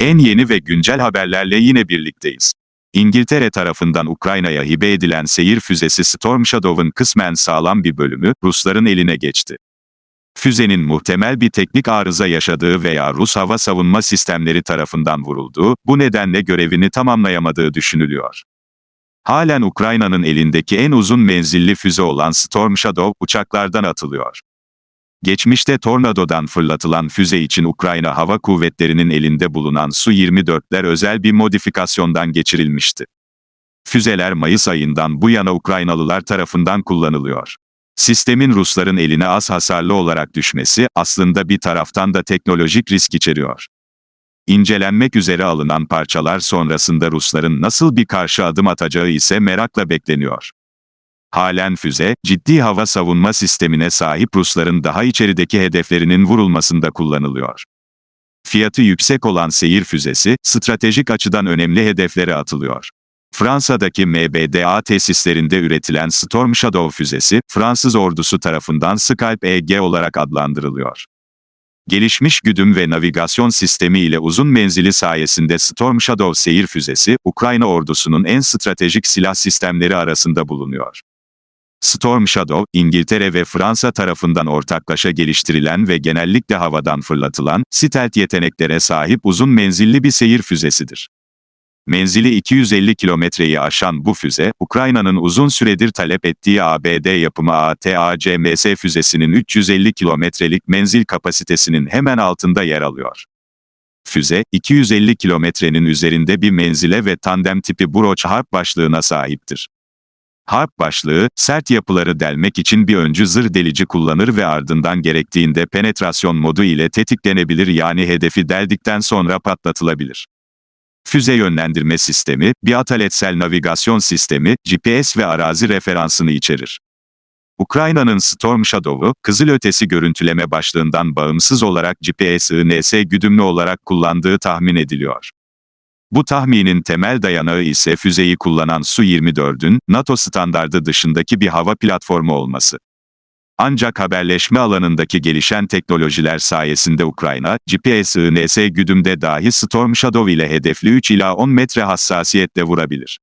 En yeni ve güncel haberlerle yine birlikteyiz. İngiltere tarafından Ukrayna'ya hibe edilen seyir füzesi Storm Shadow'ın kısmen sağlam bir bölümü Rusların eline geçti. Füzenin muhtemel bir teknik arıza yaşadığı veya Rus hava savunma sistemleri tarafından vurulduğu, bu nedenle görevini tamamlayamadığı düşünülüyor. Halen Ukrayna'nın elindeki en uzun menzilli füze olan Storm Shadow uçaklardan atılıyor. Geçmişte Tornado'dan fırlatılan füze için Ukrayna Hava Kuvvetleri'nin elinde bulunan Su-24'ler özel bir modifikasyondan geçirilmişti. Füzeler Mayıs ayından bu yana Ukraynalılar tarafından kullanılıyor. Sistemin Rusların eline az hasarlı olarak düşmesi aslında bir taraftan da teknolojik risk içeriyor. İncelenmek üzere alınan parçalar sonrasında Rusların nasıl bir karşı adım atacağı ise merakla bekleniyor. Halen füze, ciddi hava savunma sistemine sahip Rusların daha içerideki hedeflerinin vurulmasında kullanılıyor. Fiyatı yüksek olan seyir füzesi, stratejik açıdan önemli hedeflere atılıyor. Fransa'daki MBDA tesislerinde üretilen Storm Shadow füzesi, Fransız ordusu tarafından Scalp EG olarak adlandırılıyor. Gelişmiş güdüm ve navigasyon sistemi ile uzun menzili sayesinde Storm Shadow seyir füzesi, Ukrayna ordusunun en stratejik silah sistemleri arasında bulunuyor. Storm Shadow, İngiltere ve Fransa tarafından ortaklaşa geliştirilen ve genellikle havadan fırlatılan, stealth yeteneklere sahip uzun menzilli bir seyir füzesidir. Menzili 250 kilometreyi aşan bu füze, Ukrayna'nın uzun süredir talep ettiği ABD yapımı ATACMS füzesinin 350 kilometrelik menzil kapasitesinin hemen altında yer alıyor. Füze, 250 kilometrenin üzerinde bir menzile ve tandem tipi Broch Harp başlığına sahiptir. Harp başlığı, sert yapıları delmek için bir öncü zırh delici kullanır ve ardından gerektiğinde penetrasyon modu ile tetiklenebilir yani hedefi deldikten sonra patlatılabilir. Füze yönlendirme sistemi, bir ataletsel navigasyon sistemi, GPS ve arazi referansını içerir. Ukrayna'nın Storm Shadow'u, kızılötesi görüntüleme başlığından bağımsız olarak GPS-INS güdümlü olarak kullandığı tahmin ediliyor. Bu tahminin temel dayanağı ise füzeyi kullanan Su-24'ün, NATO standardı dışındaki bir hava platformu olması. Ancak haberleşme alanındaki gelişen teknolojiler sayesinde Ukrayna, GPS-INS güdümde dahi Storm Shadow ile hedefli 3 ila 10 metre hassasiyetle vurabilir.